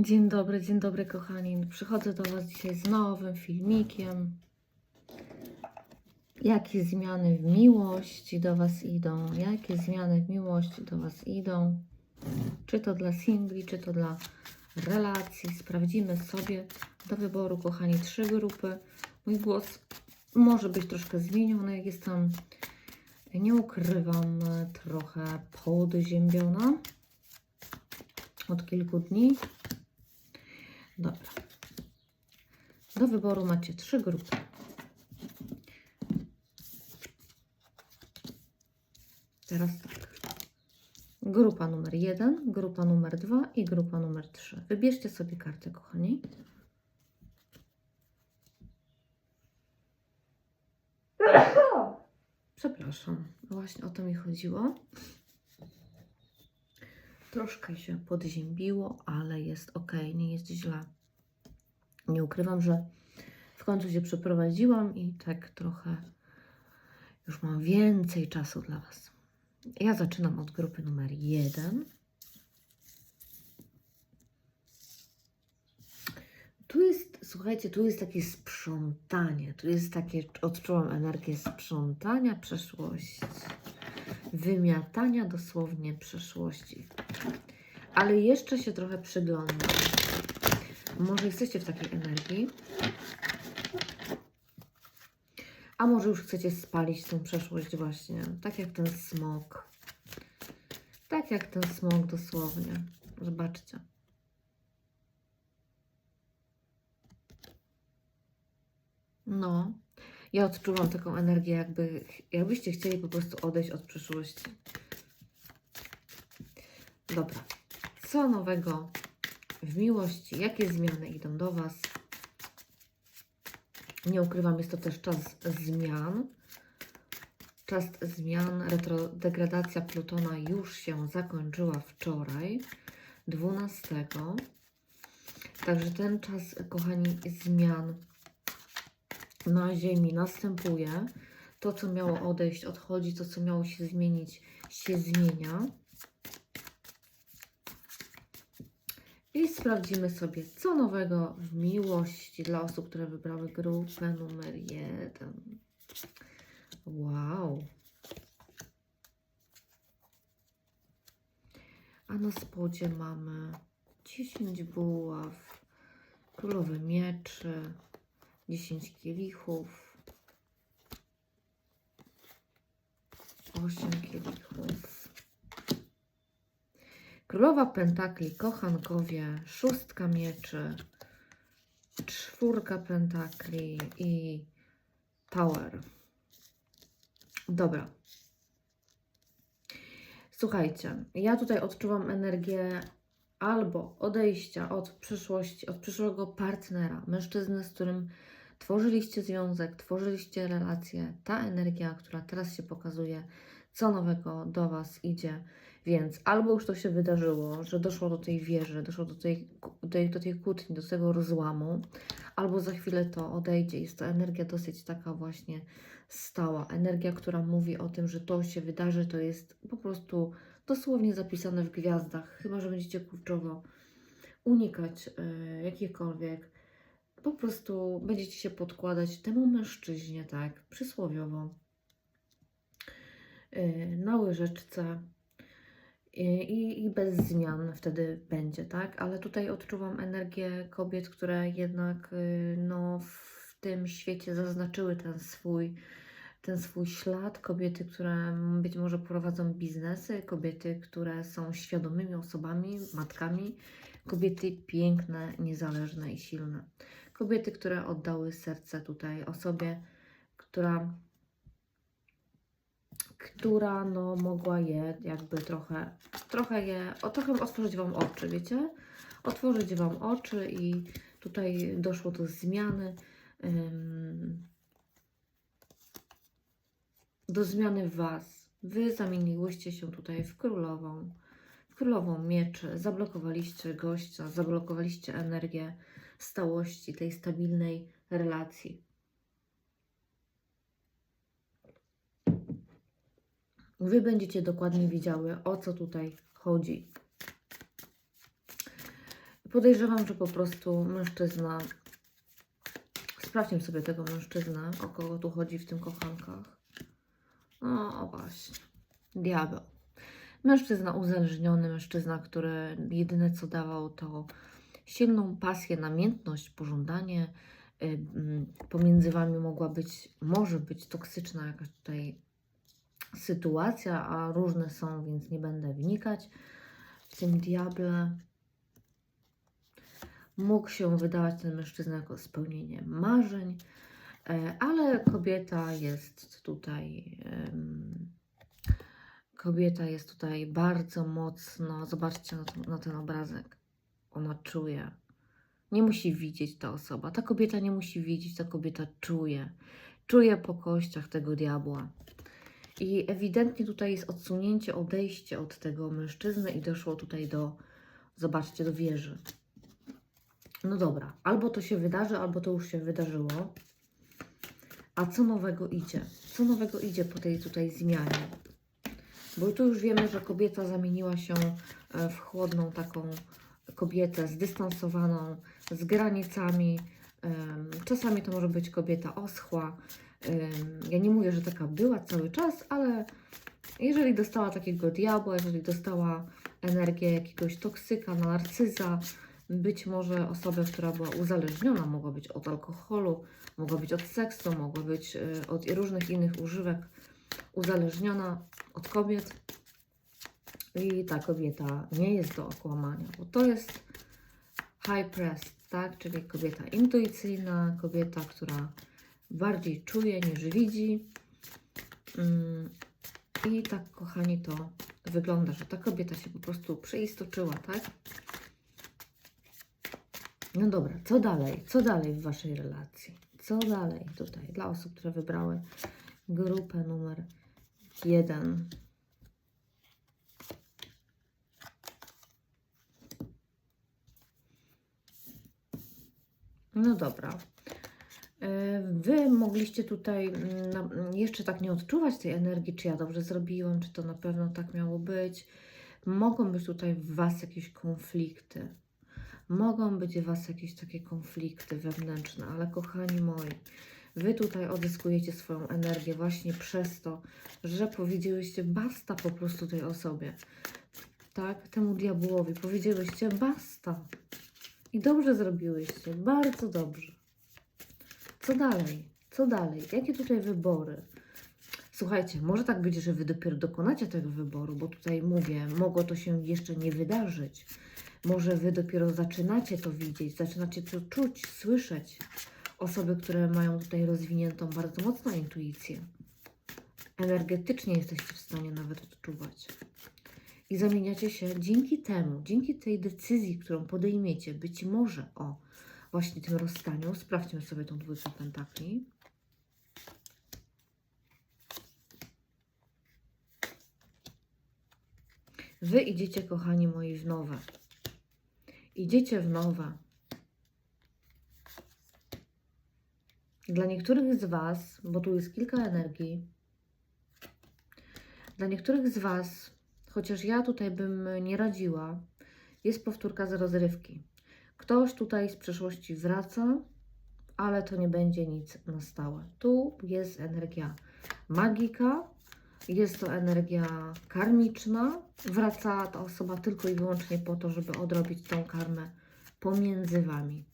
Dzień dobry, dzień dobry kochani. Przychodzę do Was dzisiaj z nowym filmikiem. Jakie zmiany w miłości do Was idą? Jakie zmiany w miłości do Was idą? Czy to dla singli, czy to dla relacji? Sprawdzimy sobie do wyboru, kochani, trzy grupy. Mój głos może być troszkę zmieniony, jestem, nie ukrywam, trochę podziębiona od kilku dni. Dobra. Do wyboru macie trzy grupy. Teraz tak. Grupa numer jeden, grupa numer dwa i grupa numer trzy. Wybierzcie sobie kartę, kochani. Przepraszam, właśnie o to mi chodziło. Troszkę się podziębiło, ale jest ok, nie jest źle. Nie ukrywam, że w końcu się przeprowadziłam i tak trochę już mam więcej czasu dla Was. Ja zaczynam od grupy numer jeden. Tu jest, słuchajcie, tu jest takie sprzątanie, tu jest takie, odczułam energię sprzątania przeszłości, wymiatania dosłownie przeszłości. Ale jeszcze się trochę przyglądam. Może jesteście w takiej energii, a może już chcecie spalić tą przeszłość właśnie, tak jak ten smok. Tak jak ten smok dosłownie. Zobaczcie. No, ja odczuwam taką energię, jakby, jakbyście chcieli po prostu odejść od przeszłości. Dobra. Co nowego w miłości? Jakie zmiany idą do Was? Nie ukrywam, jest to też czas zmian. Czas zmian, retrodegradacja Plutona już się zakończyła wczoraj, 12. Także ten czas, kochani, zmian na Ziemi następuje. To, co miało odejść, odchodzi, to, co miało się zmienić, się zmienia. I sprawdzimy sobie, co nowego w miłości dla osób, które wybrały grupę numer jeden. Wow. A na spodzie mamy 10 buław, królowe mieczy, 10 kielichów, 8 kielichów. Królowa Pentakli, kochankowie, szóstka mieczy, czwórka Pentakli i Tower. Dobra. Słuchajcie, ja tutaj odczuwam energię albo odejścia od przyszłości, od przyszłego partnera, mężczyzny, z którym tworzyliście związek, tworzyliście relacje. Ta energia, która teraz się pokazuje, co nowego do Was idzie. Więc albo już to się wydarzyło, że doszło do tej wieży, doszło do tej, do tej, do tej kłótni, do tego rozłamu, albo za chwilę to odejdzie. Jest to energia dosyć taka właśnie stała. Energia, która mówi o tym, że to się wydarzy, to jest po prostu dosłownie zapisane w gwiazdach. Chyba, że będziecie kurczowo unikać y, jakichkolwiek. Po prostu będziecie się podkładać temu mężczyźnie, tak, przysłowiowo, y, na łyżeczce i, i bez zmian wtedy będzie, tak? Ale tutaj odczuwam energię kobiet, które jednak y, no, w tym świecie zaznaczyły ten swój, ten swój ślad. Kobiety, które być może prowadzą biznesy, kobiety, które są świadomymi osobami, matkami, kobiety piękne, niezależne i silne. Kobiety, które oddały serce tutaj osobie, która która no mogła je jakby trochę, trochę je, o, trochę otworzyć Wam oczy, wiecie? Otworzyć Wam oczy i tutaj doszło do zmiany, ym, do zmiany w Was. Wy zamieniłyście się tutaj w królową, w królową mieczy, zablokowaliście gościa, zablokowaliście energię stałości, tej stabilnej relacji. Wy będziecie dokładnie wiedziały, o co tutaj chodzi. podejrzewam, że po prostu mężczyzna. Sprawdźmy sobie tego mężczyznę, o kogo tu chodzi w tym kochankach. No, o właśnie. Diabeł. Mężczyzna uzależniony, mężczyzna, który jedyne co dawał to silną pasję, namiętność, pożądanie. Y, mm, Pomiędzy wami mogła być, może być toksyczna jakaś tutaj sytuacja, a różne są, więc nie będę wnikać w tym diable. Mógł się wydawać ten mężczyzna jako spełnienie marzeń, e, ale kobieta jest tutaj. Kobieta jest tutaj bardzo mocno. Zobaczcie na ten obrazek. Ona czuje. Nie musi widzieć ta osoba. Ta kobieta nie musi widzieć, ta kobieta czuje. Czuje po kościach tego diabła. I ewidentnie tutaj jest odsunięcie, odejście od tego mężczyzny i doszło tutaj do, zobaczcie, do wieży. No dobra, albo to się wydarzy, albo to już się wydarzyło. A co nowego idzie? Co nowego idzie po tej tutaj zmianie? Bo tu już wiemy, że kobieta zamieniła się e, w chłodną taką kobietę zdystansowaną, z granicami. Czasami to może być kobieta oschła. Ja nie mówię, że taka była cały czas, ale jeżeli dostała takiego diabła, jeżeli dostała energię jakiegoś toksyka, narcyza, być może osobę, która była uzależniona, mogła być od alkoholu, mogła być od seksu, mogła być e, od różnych innych używek, uzależniona od kobiet. I ta kobieta nie jest do okłamania, bo to jest high press, tak? Czyli kobieta intuicyjna, kobieta, która bardziej czuje niż widzi. Mm, I tak, kochani, to wygląda, że ta kobieta się po prostu przeistoczyła, tak? No dobra, co dalej? Co dalej w Waszej relacji? Co dalej tutaj dla osób, które wybrały grupę numer jeden? No dobra. E, Wy mogliście tutaj mm, mm, jeszcze tak nie odczuwać tej energii, czy ja dobrze zrobiłam, czy to na pewno tak miało być. Mogą być tutaj w Was jakieś konflikty. Mogą być w Was jakieś takie konflikty wewnętrzne, ale kochani moi, Wy tutaj odzyskujecie swoją energię właśnie przez to, że powiedzieliście basta po prostu tej osobie. Tak, temu diabłowi powiedzieliście basta. I dobrze zrobiłyście, bardzo dobrze. Co dalej? Co dalej? Jakie tutaj wybory? Słuchajcie, może tak być, że Wy dopiero dokonacie tego wyboru, bo tutaj mówię, mogło to się jeszcze nie wydarzyć. Może Wy dopiero zaczynacie to widzieć, zaczynacie to czuć, słyszeć. Osoby, które mają tutaj rozwiniętą bardzo mocną intuicję. Energetycznie jesteście w stanie nawet odczuwać. I zamieniacie się dzięki temu, dzięki tej decyzji, którą podejmiecie, być może o właśnie tym rozstaniu. Sprawdźmy sobie tą dwójkę pentakli. Wy idziecie, kochani moi, w nowe. Idziecie w nowe. Dla niektórych z Was, bo tu jest kilka energii, dla niektórych z Was, chociaż ja tutaj bym nie radziła, jest powtórka z rozrywki. Ktoś tutaj z przeszłości wraca, ale to nie będzie nic na stałe. Tu jest energia magika, jest to energia karmiczna. Wraca ta osoba tylko i wyłącznie po to, żeby odrobić tą karmę pomiędzy Wami.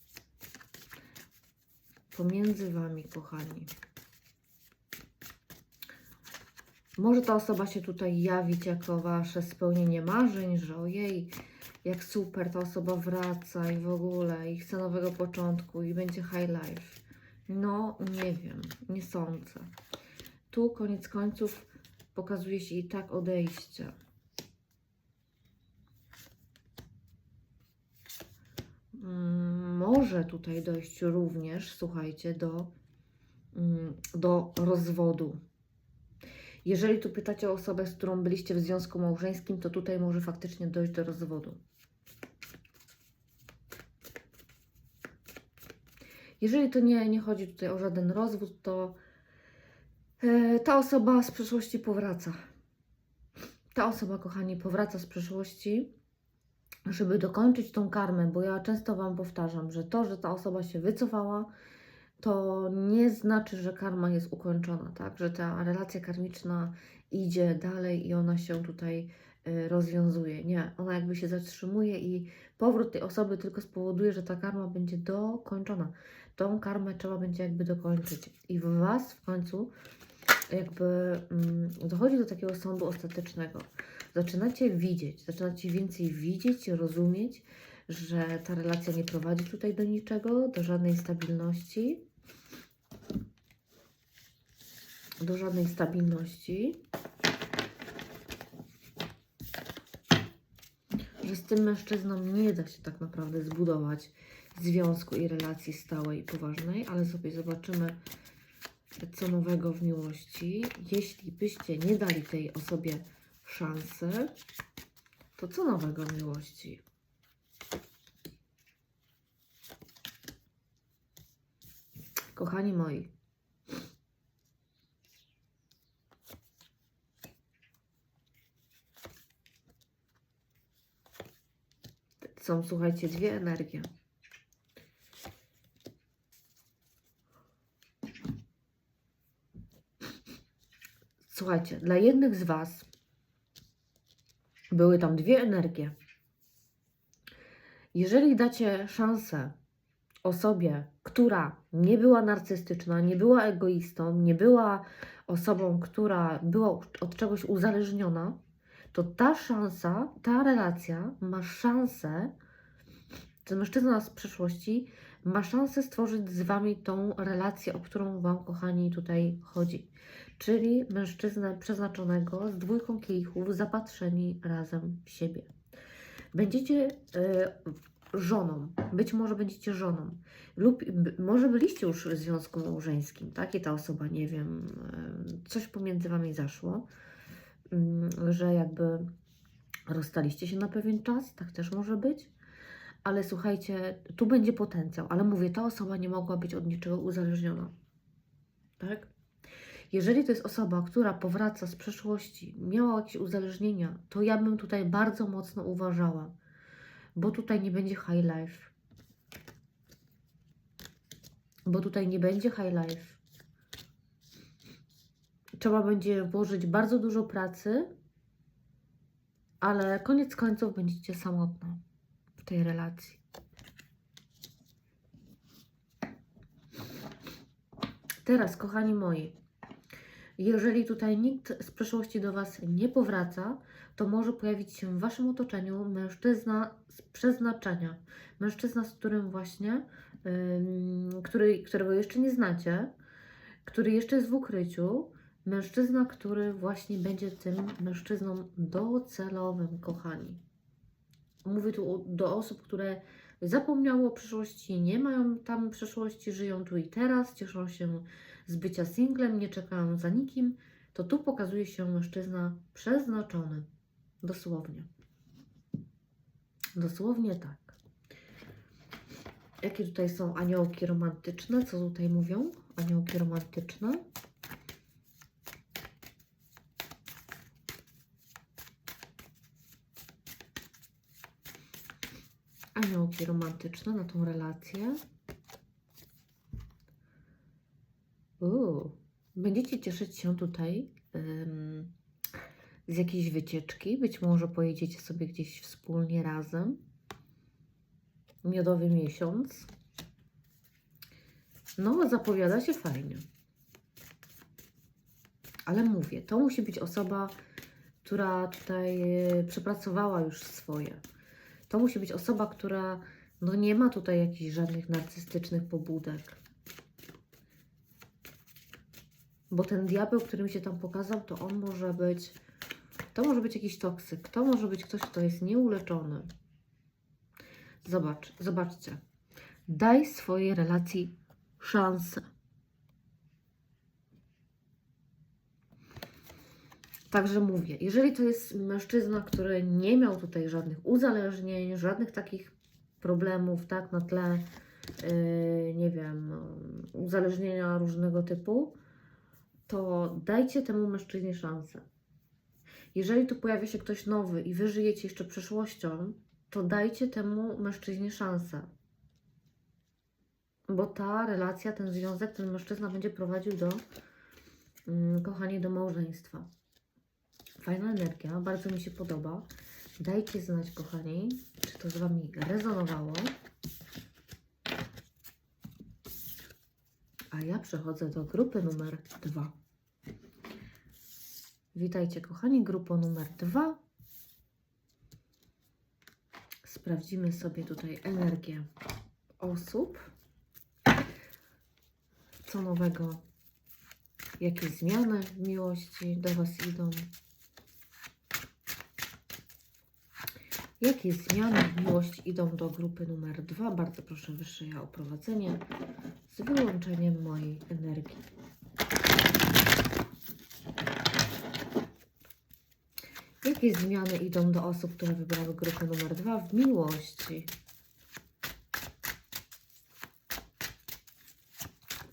Pomiędzy Wami, kochani. Może ta osoba się tutaj jawić jako Wasze spełnienie marzeń, że ojej, jak super, ta osoba wraca i w ogóle, i chce nowego początku, i będzie high life. No, nie wiem, nie sądzę. Tu koniec końców pokazuje się i tak odejście. Mm, Może tutaj dojść również, słuchajcie, do, mm, do rozwodu. Jeżeli tu pytacie o osobę, z którą byliście w związku małżeńskim, to tutaj może faktycznie dojść do rozwodu. Jeżeli to nie, nie chodzi tutaj o żaden rozwód, to e, ta osoba z przeszłości powraca. Ta osoba, kochani, powraca z przeszłości żeby dokończyć tą karmę, bo ja często Wam powtarzam, że to, że ta osoba się wycofała, to nie znaczy, że karma jest ukończona, tak? Że ta relacja karmiczna idzie dalej i ona się tutaj y, rozwiązuje. Nie, ona jakby się zatrzymuje i powrót tej osoby tylko spowoduje, że ta karma będzie dokończona. Tą karmę trzeba będzie jakby dokończyć. I w Was w końcu jakby mm, dochodzi do takiego sądu ostatecznego. Zaczynacie widzieć, zaczynacie więcej widzieć, rozumieć, że ta relacja nie prowadzi tutaj do niczego, do żadnej stabilności. Do żadnej stabilności. Że z tym mężczyzną nie da się tak naprawdę zbudować związku i relacji stałej i poważnej, ale sobie zobaczymy, co nowego w miłości. Jeśli byście nie dali tej osobie szansy, to co nowego w miłości? Kochani moi, są, słuchajcie, dwie energie. Słuchajcie, dla jednych z Was były tam dwie energie. Jeżeli dacie szansę osobie, która nie była narcystyczna, nie była egoistą, nie była osobą, która była od czegoś uzależniona, to ta szansa, ta relacja ma szansę, ten mężczyzna z przeszłości ma szansę stworzyć z Wami tą relację, o którą Wam, kochani, tutaj chodzi. Czyli mężczyznę przeznaczonego z dwójką kielichów, zapatrzeni razem w siebie. Będziecie y, żoną, być może będziecie żoną, lub może byliście już w związku małżeńskim, tak? I ta osoba, nie wiem, y, coś pomiędzy Wami zaszło, że jakby rozstaliście się na pewien czas, tak też może być ale słuchajcie, tu będzie potencjał, ale mówię, ta osoba nie mogła być od niczego uzależniona. Tak? Jeżeli to jest osoba, która powraca z przeszłości, miała jakieś uzależnienia, to ja bym tutaj bardzo mocno uważała, bo tutaj nie będzie high life. Bo tutaj nie będzie high life. Trzeba będzie włożyć bardzo dużo pracy, ale koniec końców będziecie samotne w tej relacji. Teraz, kochani moi, jeżeli tutaj nikt z przeszłości do Was nie powraca, to może pojawić się w Waszym otoczeniu mężczyzna z przeznaczenia. Mężczyzna, z którym właśnie, ym, który, którego jeszcze nie znacie, który jeszcze jest w ukryciu. Mężczyzna, który właśnie będzie tym mężczyzną docelowym, kochani. Mówię tu do osób, które zapomniały o przeszłości, nie mają tam przeszłości, żyją tu i teraz, cieszą się z bycia singlem, nie czekają za nikim. To tu pokazuje się mężczyzna przeznaczony. Dosłownie. Dosłownie tak. Jakie tutaj są aniołki romantyczne? Co tutaj mówią? Aniołki romantyczne. Aniołki romantyczne na tą relację. Uuu, będziecie cieszyć się tutaj z jakiejś wycieczki. Być może pojedziecie sobie gdzieś wspólnie razem. Miodowy miesiąc. No, zapowiada się fajnie. Ale mówię, to musi być osoba, która tutaj e, przepracowała już swoje. To musi być osoba, która no nie ma tutaj jakichś żadnych narcystycznych pobudek. Bo ten diabeł, który mi się tam pokazał, to on może być, to może być jakiś toksyk, to może być ktoś, kto jest nieuleczony. Zobacz, zobaczcie. Daj swojej relacji szansę. Także mówię, jeżeli to jest mężczyzna, który nie miał tutaj żadnych uzależnień, żadnych takich problemów, tak, na tle, yy, nie wiem, uzależnienia różnego typu, to dajcie temu mężczyźnie szansę. Jeżeli tu pojawia się ktoś nowy i wy żyjecie jeszcze przeszłością, to dajcie temu mężczyźnie szansę. Bo ta relacja, ten związek, ten mężczyzna będzie prowadził do, mm, kochanie, do małżeństwa. Fajna energia, bardzo mi się podoba. Dajcie znać, kochani, czy to z Wami rezonowało. A ja przechodzę do grupy numer dwa. Witajcie, kochani, grupo numer dwa. Sprawdzimy sobie tutaj energię osób. Co nowego? Jakie zmiany w miłości do Was idą? Jakie zmiany w miłości idą do grupy numer dwa? Bardzo proszę Wyższe Ja o prowadzenie z wyłączeniem mojej energii. Jakie zmiany idą do osób, które wybrały grupę numer dwa w miłości?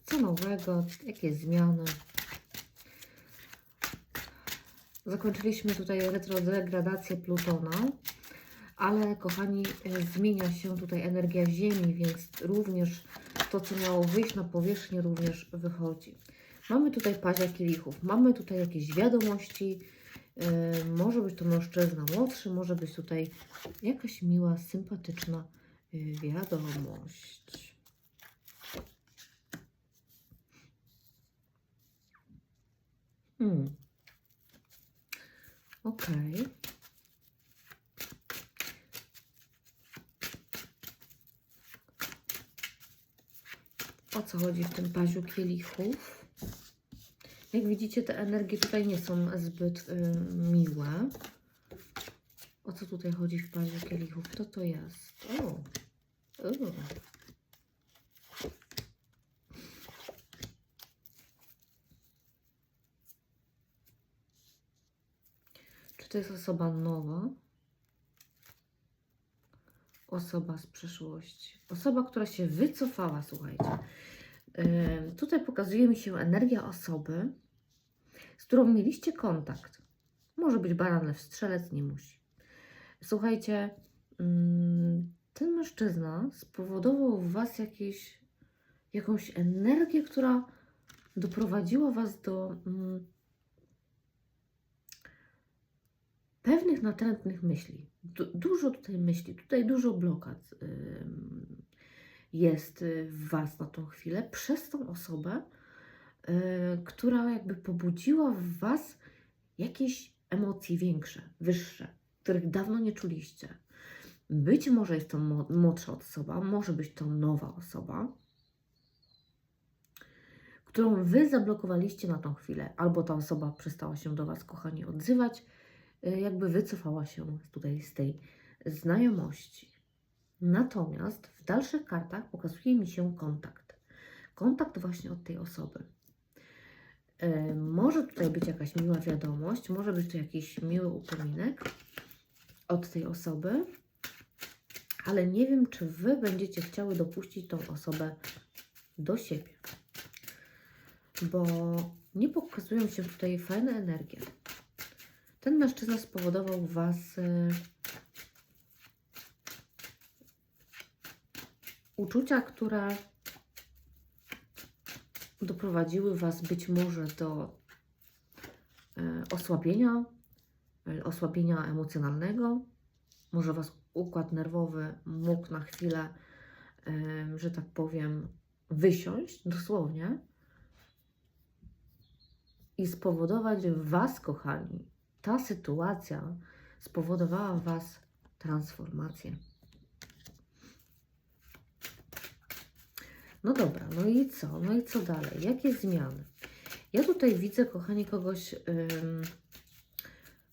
Co nowego? Jakie zmiany? Zakończyliśmy tutaj retrodegradację Plutona, ale kochani, e, zmienia się tutaj energia Ziemi, więc również to, co miało wyjść na powierzchnię, również wychodzi. Mamy tutaj pazia kielichów, mamy tutaj jakieś wiadomości, e, może być to mężczyzna młodszy, może być tutaj jakaś miła, sympatyczna e, wiadomość. Hmm. Okej. O co chodzi w tym paziu kielichów? Jak widzicie, te energie tutaj nie są zbyt y, miłe. O co tutaj chodzi w paziu kielichów? Kto to jest? O. Czy to jest osoba nowa? Osoba z przeszłości. Osoba, która się wycofała, słuchajcie. Tutaj pokazuje mi się energia osoby, z którą mieliście kontakt. Może być baran, strzelec, nie musi. Słuchajcie, yy, ten mężczyzna spowodował w Was jakieś, jakąś energię, która doprowadziła Was do yy, pewnych natrętnych myśli. Du dużo tutaj myśli, tutaj dużo blokad jest w Was na tą chwilę przez tą osobę, y, która jakby pobudziła w Was jakieś emocje większe, wyższe, których dawno nie czuliście. Być może jest to młodsza osoba, może być to nowa osoba, którą Wy zablokowaliście na tą chwilę, albo ta osoba przestała się do Was, kochani, odzywać, y, jakby wycofała się tutaj z tej znajomości. Natomiast w dalszych kartach pokazuje mi się kontakt. Kontakt właśnie od tej osoby. Yy, może tutaj być jakaś miła wiadomość, może być to jakiś miły upominek od tej osoby, ale nie wiem, czy Wy będziecie chciały dopuścić tą osobę do siebie. Bo nie pokazują się tutaj fajne energie. Ten mężczyzna spowodował Was yy, uczucia, które doprowadziły Was być może do e, osłabienia, e, osłabienia emocjonalnego. Może Was układ nerwowy mógł na chwilę, że tak powiem, wysiąść dosłownie i spowodować w Was, kochani, ta sytuacja spowodowała w Was transformację. No dobra, no i co? No i co dalej? Jakie zmiany? Ja tutaj widzę, kochani, kogoś, ym,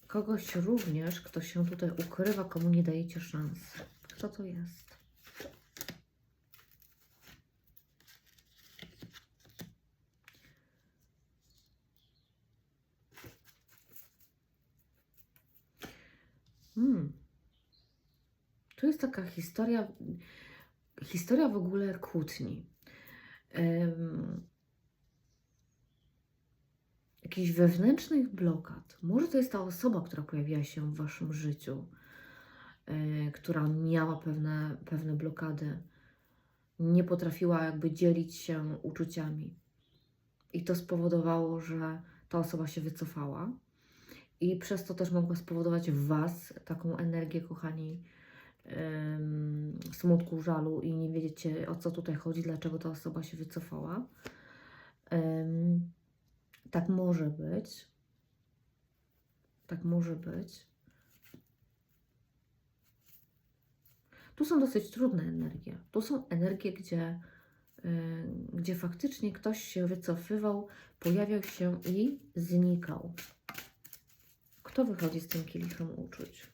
kogoś również, kto się tutaj ukrywa, komu nie dajecie szansy. Kto to jest? Hmm. Tu jest taka historia, historia w ogóle kłótni em, jakichś wewnętrznych blokad. Może to jest ta osoba, która pojawiła się w waszym życiu y, która miała pewne, pewne blokady, nie potrafiła jakby dzielić się uczuciami. I to spowodowało, że ta osoba się wycofała. I przez to też mogła spowodować w Was taką energię, kochani, ym, smutku, żalu i nie wiedziecie o co tutaj chodzi, dlaczego ta osoba się wycofała. Ym, tak może być. Tak może być. Tu są dosyć trudne energie. Tu są energie, gdzie, y, gdzie faktycznie ktoś się wycofywał, pojawiał się i znikał. Kto wychodzi z tym kielichem uczuć?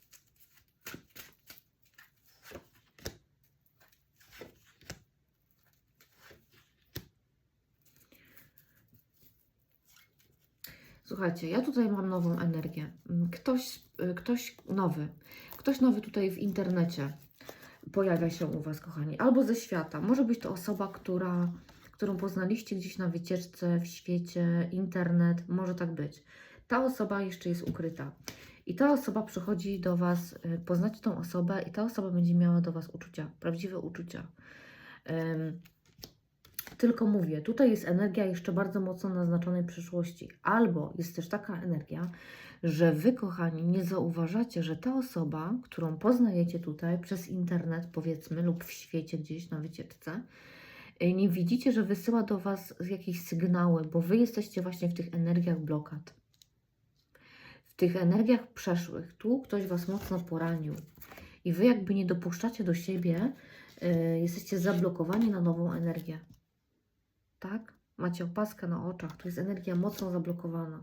Słuchajcie, ja tutaj mam nową energię. Ktoś, ktoś nowy, ktoś nowy tutaj w internecie pojawia się u Was, kochani, albo ze świata. Może być to osoba, która, którą poznaliście gdzieś na wycieczce w świecie, internet, może tak być. Ta osoba jeszcze jest ukryta. I ta osoba przychodzi do Was, y, poznacie tą osobę, i ta osoba będzie miała do Was uczucia, prawdziwe uczucia. Ym, tylko mówię, tutaj jest energia jeszcze bardzo mocno naznaczonej przyszłości. Albo jest też taka energia, że Wy, kochani, nie zauważacie, że ta osoba, którą poznajecie tutaj przez internet, powiedzmy, lub w świecie gdzieś na wycieczce, y, nie widzicie, że wysyła do Was jakieś sygnały, bo Wy jesteście właśnie w tych energiach blokad. W tych energiach przeszłych. Tu ktoś Was mocno poranił. I Wy jakby nie dopuszczacie do siebie, y, jesteście zablokowani na nową energię tak? Macie opaskę na oczach, to jest energia mocno zablokowana.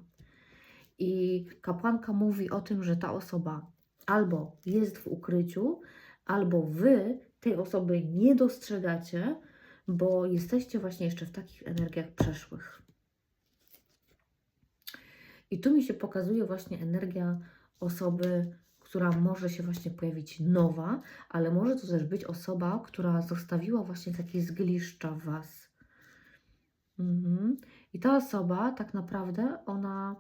I kapłanka mówi o tym, że ta osoba albo jest w ukryciu, albo wy tej osoby nie dostrzegacie, bo jesteście właśnie jeszcze w takich energiach przeszłych. I tu mi się pokazuje właśnie energia osoby, która może się właśnie pojawić nowa, ale może to też być osoba, która zostawiła właśnie takie zgliszcza w Was Mhm. I ta osoba tak naprawdę ona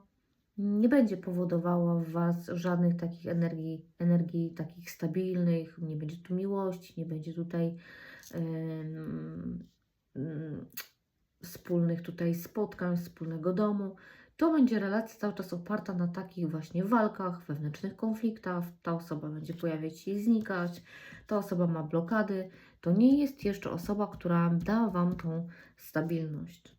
nie będzie powodowała w Was żadnych takich energii, energii takich stabilnych, nie będzie tu miłości, nie będzie tutaj mm, wspólnych tutaj spotkań, wspólnego domu. To będzie relacja cały czas oparta na takich właśnie walkach, wewnętrznych konfliktach. Ta osoba będzie pojawiać się i znikać. Ta osoba ma blokady. To nie jest jeszcze osoba, która da Wam tą stabilność.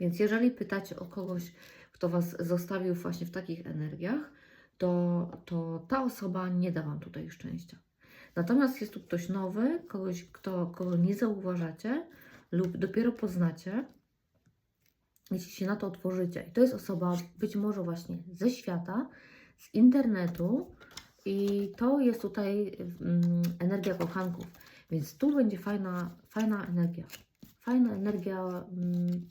Więc jeżeli pytacie o kogoś, kto Was zostawił właśnie w takich energiach, to, to ta osoba nie da Wam tutaj szczęścia. Natomiast jest tu ktoś nowy, kogoś, kto, kogo nie zauważacie lub dopiero poznacie, jeśli się na to otworzycie. I to jest osoba być może właśnie ze świata, z internetu i to jest tutaj mm, energia kochanków. Więc tu będzie fajna, fajna energia. Fajna energia. Mm,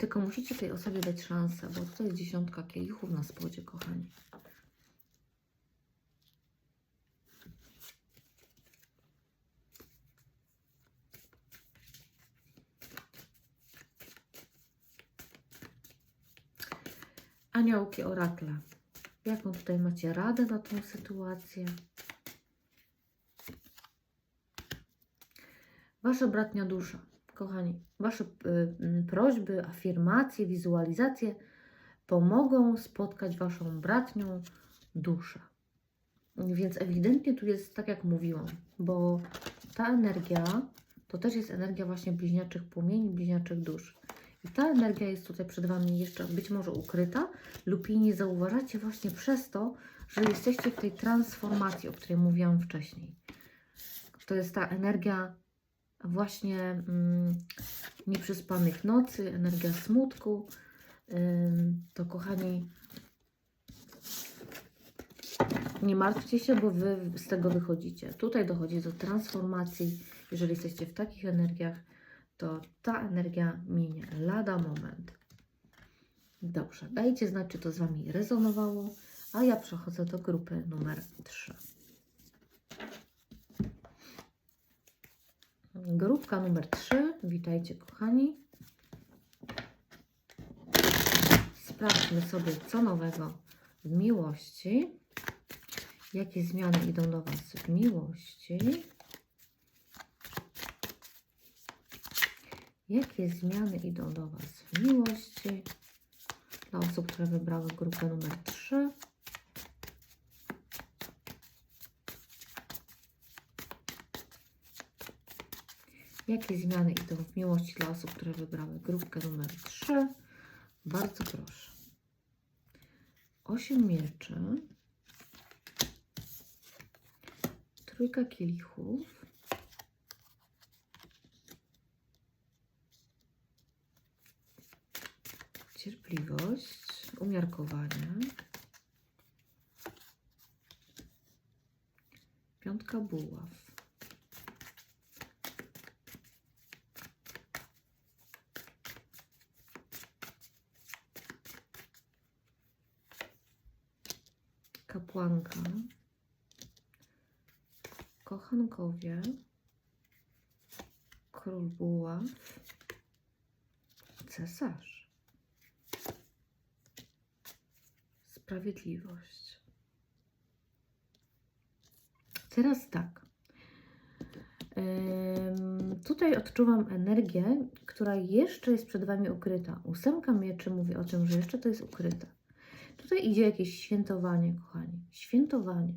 tylko musicie tej osobie dać szansę, bo tutaj jest dziesiątka kielichów na spodzie, kochani. Aniołki orakle. Jaką tutaj macie radę na tą sytuację? Wasza bratnia dusza, kochani, Wasze y, prośby, afirmacje, wizualizacje pomogą spotkać Waszą bratnią duszę. Więc ewidentnie tu jest tak, jak mówiłam, bo ta energia to też jest energia właśnie bliźniaczych płomieni, bliźniaczych dusz. Ta energia jest tutaj przed Wami jeszcze być może ukryta lub jej nie zauważacie właśnie przez to, że jesteście w tej transformacji, o której mówiłam wcześniej. To jest ta energia właśnie mm, nieprzespanych nocy, energia smutku. Ym, to kochani, nie martwcie się, bo Wy z tego wychodzicie. Tutaj dochodzi do transformacji. Jeżeli jesteście w takich energiach, to ta energia minie lada moment. Dobrze, dajcie znać, czy to z Wami rezonowało, a ja przechodzę do grupy numer 3. Grupka numer 3. Witajcie, kochani. Sprawdźmy sobie, co nowego w miłości. Jakie zmiany idą do Was w miłości? Jakie zmiany idą do Was w miłości? Dla osób, które wybrały grupę numer 3. Jakie zmiany idą w miłości dla osób, które wybrały grupkę numer 3? Bardzo proszę. Osiem mieczy. Trójka kielichów. Cierpliwość, umiarkowanie. Piątka buław. Kapłanka. Kochankowie. Król buław. Cesarz. Sprawiedliwość. Teraz tak. Tutaj odczuwam energię, która jeszcze jest przed Wami ukryta. Ósemka mieczy mówi o tym, że jeszcze to jest ukryte. Tutaj idzie jakieś świętowanie, kochani. Świętowanie.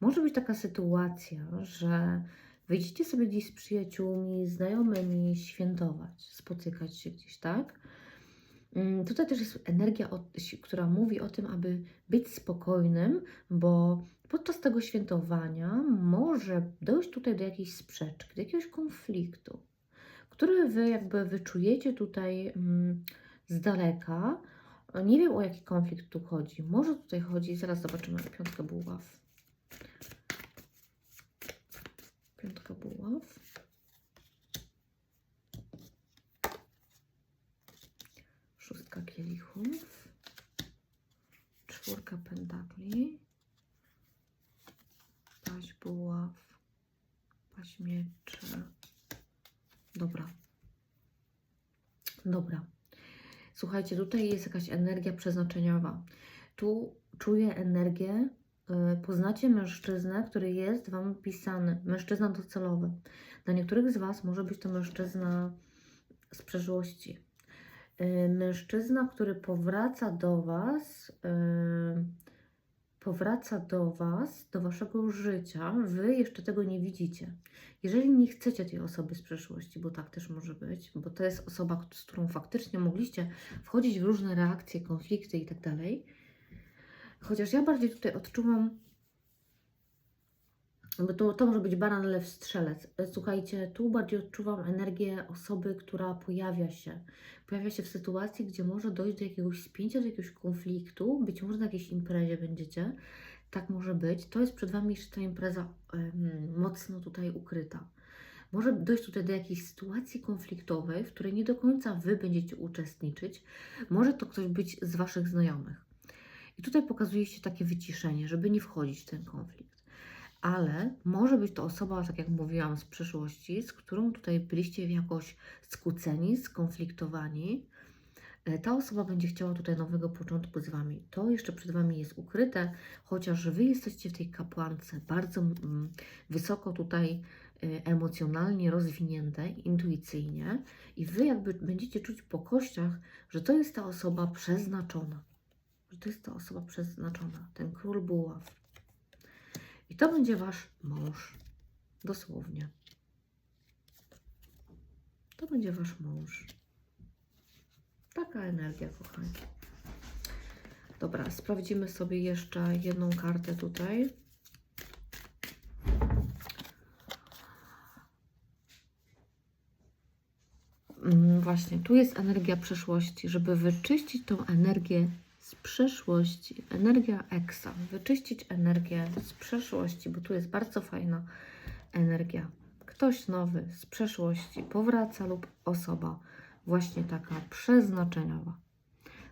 Może być taka sytuacja, że wyjdziecie sobie gdzieś z przyjaciółmi, znajomymi, świętować, spotykać się gdzieś, tak? Mm, Tutaj też jest energia, która mówi o tym, aby być spokojnym, bo podczas tego świętowania może dojść tutaj do jakiejś sprzeczki, do jakiegoś konfliktu, który wy jakby wyczujecie tutaj mm, z daleka. Nie wiem o jaki konflikt tu chodzi. Może tutaj chodzi, zaraz zobaczymy piątkę buław. Piątka buław. Szóstka kielichów. Czwórka pentakli. Paź buław. Paź mieczy. Dobra. Dobra. Słuchajcie, tutaj jest jakaś energia przeznaczeniowa. Tu czuję energię. y, Poznacie mężczyznę, który jest Wam pisany. Mężczyzna docelowy. Dla niektórych z Was może być to mężczyzna z przeszłości. Y, Mężczyzna, który powraca do Was, y, powraca do Was, do Waszego życia. Wy jeszcze tego nie widzicie. Jeżeli nie chcecie tej osoby z przeszłości, bo tak też może być, bo to jest osoba, z którą faktycznie mogliście wchodzić w różne reakcje, konflikty i tak dalej. Chociaż ja bardziej tutaj odczuwam, bo to, to może być baran, lew, strzelec. E, Słuchajcie, tu bardziej odczuwam energię osoby, która pojawia się. Pojawia się w sytuacji, gdzie może dojść do jakiegoś spięcia, do jakiegoś konfliktu. Być może na jakiejś imprezie będziecie. Tak może być. To jest przed Wami jeszcze ta impreza mocno tutaj ukryta. Może dojść tutaj do jakiejś sytuacji konfliktowej, w której nie do końca Wy będziecie uczestniczyć. Może to ktoś być z Waszych znajomych. I tutaj pokazuje się takie wyciszenie, żeby nie wchodzić w ten konflikt. Ale może być to osoba, tak jak mówiłam, z przeszłości, z którą tutaj byliście jakoś skłóceni, skonfliktowani. E, Ta osoba będzie chciała tutaj nowego początku z Wami. To jeszcze przed Wami jest ukryte, chociaż Wy jesteście w tej kapłance bardzo mm, wysoko tutaj y, emocjonalnie rozwinięte, intuicyjnie i Wy jakby będziecie czuć po kościach, że to jest ta osoba przeznaczona. Że to jest ta osoba przeznaczona, ten król buław. I to będzie Wasz mąż. Dosłownie. To będzie Wasz mąż. Taka energia, kochani. Dobra, sprawdzimy sobie jeszcze jedną kartę tutaj. Mm, Właśnie, tu jest energia przeszłości, żeby wyczyścić tą energię z przeszłości. Energia Eksa. Wyczyścić energię z przeszłości, bo tu jest bardzo fajna energia. Ktoś nowy z przeszłości powraca lub osoba właśnie taka przeznaczeniowa.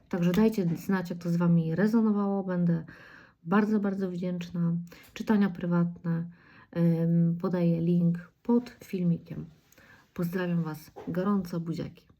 Także dajcie znać, jak to z Wami rezonowało. Będę bardzo, bardzo wdzięczna. Czytania prywatne. Podaję link pod filmikiem. Pozdrawiam Was gorąco, buziaki.